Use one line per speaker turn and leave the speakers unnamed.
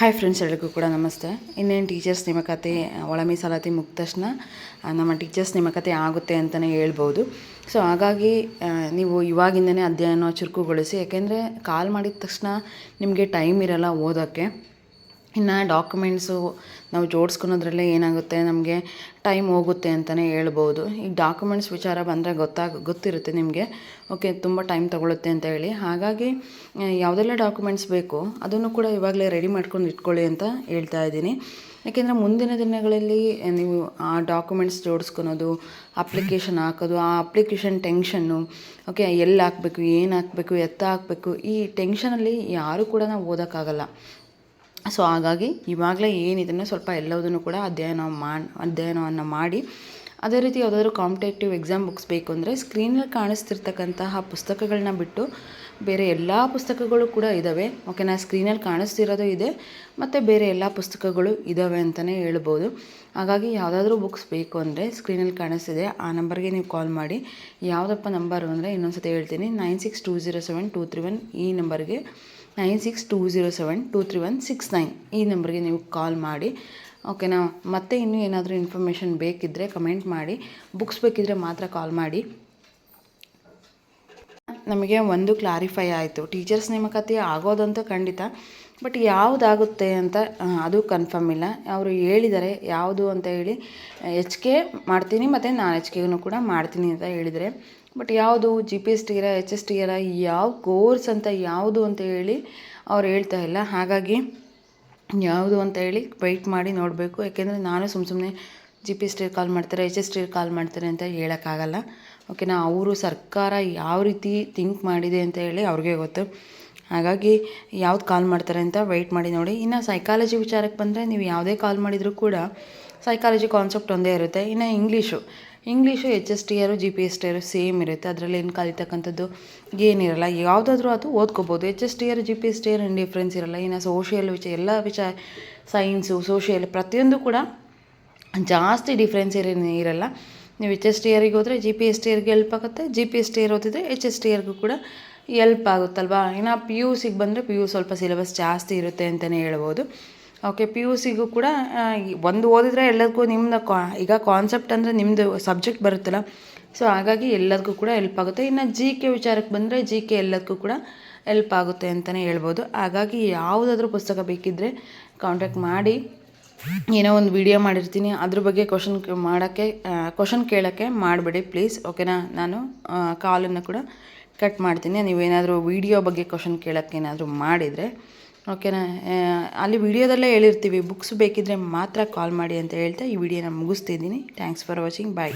Hi friends ಎಲ್ರಿಗೂ ಕೂಡ ನಮಸ್ತೆ. ಇನ್ನೇನು ಟೀಚರ್ಸ್ ನೇಮಕಾತಿ ಒಳ ಮೀಸಲಾತಿ ಮುಗಿದ ತಕ್ಷಣ ನಮ್ಮ ಟೀಚರ್ಸ್ ನೇಮಕಾತಿ ಆಗುತ್ತೆ ಅಂತಲೇ ಹೇಳ್ಬೋದು. ಸೊ ಹಾಗಾಗಿ ನೀವು ಇವಾಗಿಂದನೇ ಅಧ್ಯಯನ ಚುರುಕುಗೊಳಿಸಿ, ಯಾಕೆಂದರೆ ಕಾಲ್ ಮಾಡಿದ ತಕ್ಷಣ ನಿಮಗೆ ಟೈಮ್ ಇರಲ್ಲ ಓದೋಕ್ಕೆ. ಇನ್ನು ಡಾಕ್ಯುಮೆಂಟ್ಸು ನಾವು ಜೋಡಿಸ್ಕೊಳೋದ್ರಲ್ಲೇ ಏನಾಗುತ್ತೆ? ನಮಗೆ ಟೈಮ್ ಹೋಗುತ್ತೆ ಅಂತಲೇ ಹೇಳ್ಬೋದು. ಈಗ ಡಾಕ್ಯುಮೆಂಟ್ಸ್ ವಿಚಾರ ಬಂದರೆ ಗೊತ್ತಾಗ, ಗೊತ್ತಿರುತ್ತೆ ನಿಮಗೆ. ಓಕೆ ತುಂಬ ಟೈಮ್ ತೊಗೊಳುತ್ತೆ ಅಂತ ಹೇಳಿ. ಹಾಗಾಗಿ ಯಾವುದೆಲ್ಲ ಡಾಕ್ಯುಮೆಂಟ್ಸ್ ಬೇಕು, ಅದನ್ನು ಕೂಡ ಇವಾಗಲೇ ರೆಡಿ ಮಾಡ್ಕೊಂಡು ಇಟ್ಕೊಳ್ಳಿ ಅಂತ ಹೇಳ್ತಾ ಇದ್ದೀನಿ. ಯಾಕೆಂದರೆ ಮುಂದಿನ ದಿನಗಳಲ್ಲಿ ನೀವು ಆ ಡಾಕ್ಯುಮೆಂಟ್ಸ್ ಜೋಡಿಸ್ಕೊಳೋದು ಅಪ್ಲಿಕೇಶನ್ ಹಾಕೋದು, ಆ ಅಪ್ಲಿಕೇಶನ್ ಟೆನ್ಷನ್ನು ಓಕೆ ಎಲ್ಲಿ ಹಾಕಬೇಕು, ಏನು ಹಾಕಬೇಕು, ಎತ್ತ ಹಾಕಬೇಕು, ಈ ಟೆನ್ಷನಲ್ಲಿ ಯಾರೂ ಕೂಡ ನಾವು ಓದೋಕ್ಕಾಗಲ್ಲ. ಸೊ ಹಾಗಾಗಿ ಇವಾಗಲೇ ಏನಿದನ್ನು ಸ್ವಲ್ಪ ಎಲ್ಲದನ್ನು ಕೂಡ ಅಧ್ಯಯನ ಮಾ ಅಧ್ಯಯನವನ್ನು ಮಾಡಿ ಅದೇ ರೀತಿ ಯಾವುದಾದ್ರೂ ಕಾಂಪಿಟೇಟಿವ್ ಎಕ್ಸಾಮ್ ಬುಕ್ಸ್ ಬೇಕು ಅಂದರೆ ಸ್ಕ್ರೀನಲ್ಲಿ ಕಾಣಿಸ್ತಿರ್ತಕ್ಕಂತಹ ಪುಸ್ತಕಗಳನ್ನ ಬಿಟ್ಟು ಬೇರೆ ಎಲ್ಲ ಪುಸ್ತಕಗಳು ಕೂಡ ಇದ್ದಾವೆ ಓಕೆನಾ ಸ್ಕ್ರೀನಲ್ಲಿ ಕಾಣಿಸ್ತಿರೋದು ಇದೆ ಮತ್ತು ಬೇರೆ ಎಲ್ಲ ಪುಸ್ತಕಗಳು ಇದ್ದಾವೆ ಅಂತಲೇ ಹೇಳ್ಬೋದು. ಹಾಗಾಗಿ ಯಾವುದಾದ್ರೂ ಬುಕ್ಸ್ ಬೇಕು ಅಂದರೆ ಸ್ಕ್ರೀನಲ್ಲಿ ಕಾಣಿಸ್ತಿದೆ. ಆ ನಂಬರ್ಗೆ ನೀವು ಕಾಲ್ ಮಾಡಿ. ಯಾವುದಪ್ಪ ನಂಬರು ಅಂದರೆ ಇನ್ನೊಂದು ಸತಿ ಹೇಳ್ತೀನಿ. Nine six two zero seven two three one ಈ ನಂಬರ್ಗೆ nine six two zero seven two three one six nine ಈ ನಂಬರ್ಗೆ ನೀವು ಕಾಲ್ ಮಾಡಿ. ಓಕೆನಾ ಮತ್ತೆ ಇನ್ನೂ ಏನಾದರೂ ಇನ್ಫಾರ್ಮೇಷನ್ ಬೇಕಿದ್ದರೆ ಕಮೆಂಟ್ ಮಾಡಿ. ಬುಕ್ಸ್ ಬೇಕಿದ್ದರೆ ಮಾತ್ರ ಕಾಲ್ ಮಾಡಿ. ನಮಗೆ ಒಂದು ಕ್ಲಾರಿಫೈ ಆಯಿತು. ಟೀಚರ್ಸ್ ನೇಮಕಾತಿ ಆಗೋದಂತೂ ಖಂಡಿತ ಬಟ್ ಯಾವುದಾಗುತ್ತೆ ಅಂತ ಅದು ಕನ್ಫರ್ಮ್ ಇಲ್ಲ. ಅವರು ಹೇಳಿದ್ದಾರೆ ಯಾವುದು ಅಂತ ಹೇಳಿ ಎಚ್ ಕೆ ಮಾಡ್ತೀನಿ, ಮತ್ತು ನಾನ್ ಎಚ್ ಕೆಗೂ ಕೂಡ ಮಾಡ್ತೀನಿ ಅಂತ ಹೇಳಿದರೆ. ಬಟ್ ಯಾವುದು ಜಿ ಪಿ ಎಸ್ ಟಿಗಿರ ಎಚ್ ಎಸ್ ಟಿಗಿರ ಯಾವ ಕೋರ್ಸ್ ಅಂತ ಯಾವುದು ಅಂತ ಹೇಳಿ ಅವ್ರು ಹೇಳ್ತಾ ಇಲ್ಲ. ಹಾಗಾಗಿ ಯಾವುದು ಅಂತ ಹೇಳಿ ವೆಯ್ಟ್ ಮಾಡಿ ನೋಡಬೇಕು. ಯಾಕೆಂದರೆ ನಾನು ಸುಮ್ಮ ಸುಮ್ಮನೆ G P S T call ಮಾಡ್ತಾರೆ ಎಚ್ ಎಸ್ ಟಿ ಕಾಲ್ ಮಾಡ್ತಾರೆ ಅಂತ ಹೇಳೋಕ್ಕಾಗಲ್ಲ. ಓಕೆನಾ ಅವರು ಸರ್ಕಾರ ಯಾವ ರೀತಿ ಥಿಂಕ್ ಮಾಡಿದೆ ಅಂತ ಹೇಳಿ ಅವ್ರಿಗೆ ಗೊತ್ತು. ಹಾಗಾಗಿ ಯಾವ್ದು ಕಾಲ್ ಮಾಡ್ತಾರೆ ಅಂತ ವೆಯ್ಟ್ ಮಾಡಿ ನೋಡಿ. ಇನ್ನು ಸೈಕಾಲಜಿ ವಿಚಾರಕ್ಕೆ ಬಂದರೆ ನೀವು ಯಾವುದೇ ಕಾಲ್ ಮಾಡಿದರೂ ಕೂಡ ಸೈಕಾಲಜಿ ಕಾನ್ಸೆಪ್ಟ್ ಒಂದೇ ಇರುತ್ತೆ. ಇನ್ನು English English H S T R G P S T R same ಇರುತ್ತೆ. ಅದರಲ್ಲಿ ಏನು ಕಲಿತಕ್ಕಂಥದ್ದು ಏನಿರಲ್ಲ. ಯಾವುದಾದ್ರೂ ಅದು ಓದ್ಕೋಬೋದು. H S T R G P S T R ಏನು ಡಿಫ್ರೆನ್ಸ್ ಇರಲ್ಲ. ಇನ್ನು ಸೋಷಿಯಲ್ ವಿಚಾರ ಎಲ್ಲ ವಿಚಾರ ಸೈನ್ಸು ಸೋಷಿಯಲ್ ಪ್ರತಿಯೊಂದು ಕೂಡ ಜಾಸ್ತಿ ಡಿಫ್ರೆನ್ಸ್ ಏನೇನು ಇರಲ್ಲ. ನೀವು ಎಚ್ ಎಸ್ ಟಿ ಆರಿಗೆ ಹೋದರೆ ಜಿ ಪಿ ಎಸ್ ಟಿ ಆರ್ಗೆ ಹೆಲ್ಪ್ ಆಗುತ್ತೆ. G P S T R ಓದಿದ್ರೆ ಎಚ್ ಎಸ್ ಟಿ ಆರ್ಗೂ ಕೂಡ ಎಲ್ಪ್ ಆಗುತ್ತಲ್ವಾ? ಇನ್ನು ಪಿ ಯು ಸಿಗೆ ಬಂದರೆ ಪಿ ಯು ಸ್ವಲ್ಪ ಸಿಲೆಬಸ್ ಜಾಸ್ತಿ ಇರುತ್ತೆ ಅಂತಲೇ ಹೇಳ್ಬೋದು. ಓಕೆ ಪಿ ಯು ಸಿಗೂ ಕೂಡ ಒಂದು ಓದಿದ್ರೆ ಎಲ್ಲದಕ್ಕೂ ನಿಮ್ಮದು ಕಾ, ಈಗ ಕಾನ್ಸೆಪ್ಟ್ ಅಂದರೆ ನಿಮ್ಮದು ಸಬ್ಜೆಕ್ಟ್ ಬರುತ್ತಲ್ಲ ಸೊ ಹಾಗಾಗಿ ಎಲ್ಲದಕ್ಕೂ ಕೂಡ ಹೆಲ್ಪ್ ಆಗುತ್ತೆ. ಇನ್ನು ಜಿ ಕೆ ವಿಚಾರಕ್ಕೆ ಬಂದರೆ ಜಿ ಕೆ ಎಲ್ಲದಕ್ಕೂ ಕೂಡ ಹೆಲ್ಪ್ ಆಗುತ್ತೆ ಅಂತಲೇ ಹೇಳ್ಬೋದು. ಹಾಗಾಗಿ ಯಾವುದಾದ್ರೂ ಪುಸ್ತಕ ಬೇಕಿದ್ದರೆ ಕಾಂಟ್ಯಾಕ್ಟ್ ಮಾಡಿ. ಏನೋ ಒಂದು ವಿಡಿಯೋ ಮಾಡಿರ್ತೀನಿ, ಅದ್ರ ಬಗ್ಗೆ ಕ್ವಶನ್ ಮಾಡೋಕ್ಕೆ ಕ್ವಶನ್ ಕೇಳೋಕ್ಕೆ ಮಾಡಬೇಡಿ ಪ್ಲೀಸ್ ಓಕೆನಾ ನಾನು ಕಾಲನ್ನು ಕೂಡ ಕಟ್ ಮಾಡ್ತೀನಿ. ನೀವೇನಾದರೂ ವಿಡಿಯೋ ಬಗ್ಗೆ ಕ್ವಶನ್ ಕೇಳೋಕ್ಕೆ ಏನಾದರೂ ಮಾಡಿದರೆ ಓಕೆನಾ? ಅಲ್ಲಿ ವಿಡಿಯೋದಲ್ಲೇ ಹೇಳಿರ್ತೀವಿ, ಬುಕ್ಸ್ ಬೇಕಿದ್ದರೆ ಮಾತ್ರ ಕಾಲ್ ಮಾಡಿ ಅಂತ ಹೇಳ್ತಾ ಈ ವಿಡಿಯೋನ ಮುಗಿಸ್ತಿದ್ದೀನಿ. Thanks for watching bye